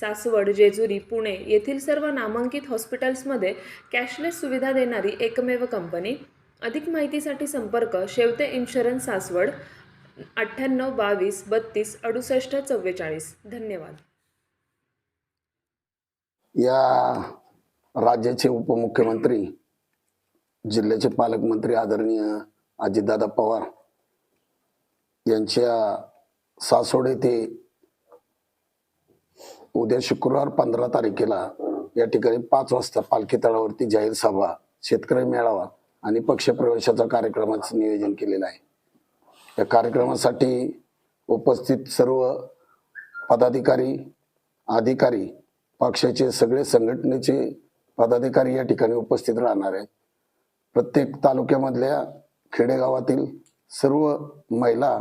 सासवड जेजुरी पुणे येथील सर्व नामांकित हॉस्पिटल्समध्ये कॅशलेस सुविधा देणारी एकमेव कंपनी. अधिक माहितीसाठी संपर्क शेवते इन्शुरन्स सासवड अठ्ठ्याण्णव बावीस बत्तीस अडुसष्ट चव्वेचाळीस. धन्यवाद. या राज्याचे उपमुख्यमंत्री जिल्ह्याचे पालकमंत्री आदरणीय अजितदादा पवार यांच्या सासवड येथे उद्या शुक्रवार पंधरा तारखेला या ठिकाणी पाच वाजता पालखी तळावरती जाहीर सभा शेतकरी मेळावा आणि पक्षप्रवेशाचा कार्यक्रमाचं नियोजन केलेलं आहे. या कार्यक्रमासाठी उपस्थित सर्व पदाधिकारी अधिकारी पक्षाचे सगळे संघटनेचे पदाधिकारी या ठिकाणी उपस्थित राहणार आहेत. प्रत्येक तालुक्यामधल्या खेडेगावातील सर्व महिला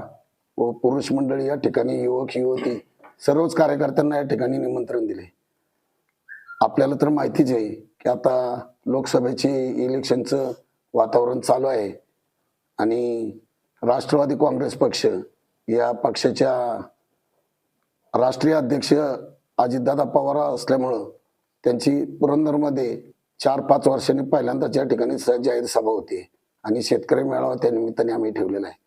व पुरुष मंडळी या ठिकाणी युवक युवती सर्वच कार्यकर्त्यांना या ठिकाणी निमंत्रण दिले. आपल्याला तर माहितीच आहे की आता लोकसभेची इलेक्शनचं वातावरण चालू आहे आणि राष्ट्रवादी काँग्रेस पक्ष या पक्षाच्या राष्ट्रीय अध्यक्ष अजितदादा पवार असल्यामुळं त्यांची पुरंदरमध्ये चार पाच वर्षांनी पहिल्यांदाच या ठिकाणी जाहीर सभा होती आणि शेतकरी मेळावा त्या निमित्ताने आम्ही ठेवलेला आहे.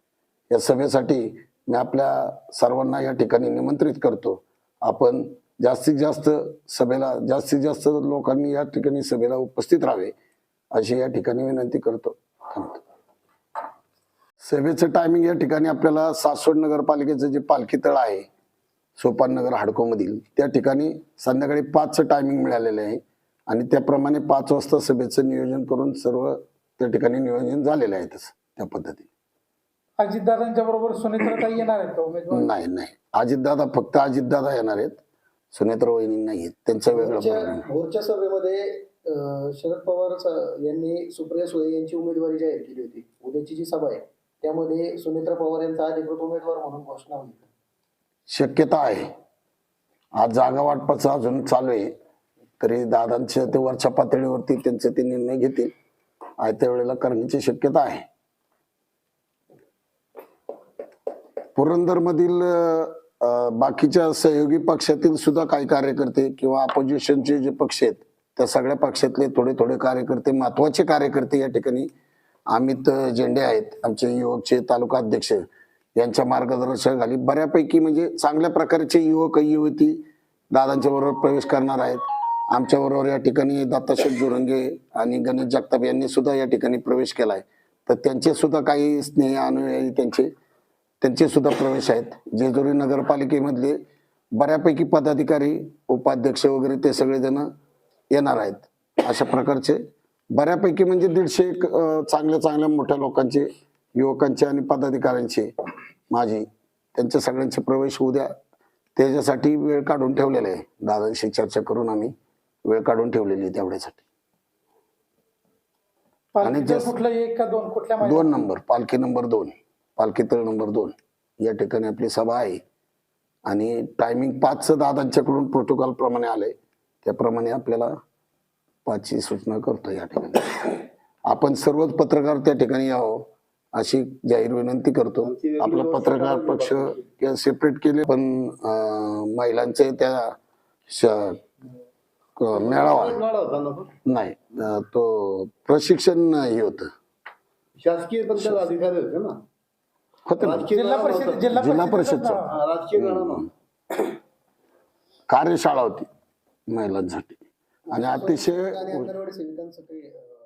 या सभेसाठी मी आपल्या सर्वांना या ठिकाणी निमंत्रित करतो. आपण जास्तीत जास्त सभेला जास्तीत जास्त लोकांनी या ठिकाणी सभेला उपस्थित राहावे अशी या ठिकाणी विनंती करतो. थांबतो सभेचं टायमिंग या ठिकाणी आपल्याला सासवड नगरपालिकेचं जे पालखी तळ आहे सोपान नगर हाडकोमधील त्या ठिकाणी संध्याकाळी पाचचं टायमिंग मिळालेलं आहे. आणि त्याप्रमाणे पाच वाजता सभेचं नियोजन करून सर्व त्या ठिकाणी नियोजन झालेलं आहे तसं त्या पद्धतीने. अजितदादांच्या बरोबर सुनेत्राताई येणार आहेत का उमेदवार? नाही नाही. अजितदादा फक्त अजितदादा येणार आहेत. सुनेत्र वहिनी नाही आहेत त्यांचा वेगळा मोर्चा program आहे. मोर्चा सभेमध्ये अं, शरद पवार स- यांनी सुप्रिया सुळे यांची उमेदवारी जाहीर केली होती. उद्याची जी सभा आहे त्यामध्ये सुनेत्रा पवार यांचा अधिकृत उमेदवार म्हणून घोषणा होईल. शक्यता आहे. आज जागा वाटपाचं अजून चालू आहे. तरी दादांच्या ते वरच्या पातळीवरती त्यांचे ते निर्णय घेतील. आयत्या वेळेला करण्याची शक्यता आहे. पुरंदरमधील बाकीच्या सहयोगी पक्षातील सुद्धा काही कार्यकर्ते किंवा अपोजिशनचे जे पक्ष आहेत त्या सगळ्या पक्षातले थोडे थोडे कार्यकर्ते महत्त्वाचे कार्यकर्ते या ठिकाणी अमित झेंडे आहेत. आमचे युवकचे तालुका अध्यक्ष यांच्या मार्गदर्शनाखाली बऱ्यापैकी म्हणजे चांगल्या प्रकारचे युवक युवती दादांच्या बरोबर प्रवेश करणार आहेत. आमच्या बरोबर या ठिकाणी दत्ताशेठ जुरंगे आणि गणेश जगताप यांनी सुद्धा या ठिकाणी प्रवेश केलाय. तर त्यांचे सुद्धा काही स्नेह अनुयायी त्यांचे त्यांचे सुद्धा प्रवेश आहेत. जेजुरी नगरपालिकेमधले बऱ्यापैकी पदाधिकारी उपाध्यक्ष वगैरे ते सगळेजण येणार आहेत. अशा प्रकारचे बऱ्यापैकी म्हणजे दीडशे एक, चांगल्या चांगल्या मोठ्या लोकांचे युवकांचे आणि पदाधिकाऱ्यांचे माझी त्यांच्या सगळ्यांचे प्रवेश होऊ द्या त्याच्यासाठी वेळ काढून ठेवलेला आहे. दादांशी चर्चा करून आम्ही वेळ काढून ठेवलेली आहे तेवढ्यासाठी. कुठलं एक का दोन? कुठल्या दोन? नंबर पालखी नंबर दोन. पालखी तळ नंबर दोन. या ठिकाणी आपली सभा आहे. आणि टायमिंग पाचचं दादांच्याकडून प्रोटोकॉल प्रमाणे आलंय. त्याप्रमाणे आपल्याला पाचची सूचना करतो या ठिकाणी. आपण सर्वच पत्रकार त्या ठिकाणी यावं अशी जाहीर विनंती करतो. आपला पत्रकार पक्ष सेपरेट केले पण महिलांचे त्या मेळावा नाही तो प्रशिक्षण हे होत. शासकीय पण होते ना जिल्हा परिषद. जिल्हा परिषदेचा. हा, राजकीय कार्यशाळा होती महिलांसाठी आणि अतिशय आणि अंगणवाडी सेविकांसाठी अं,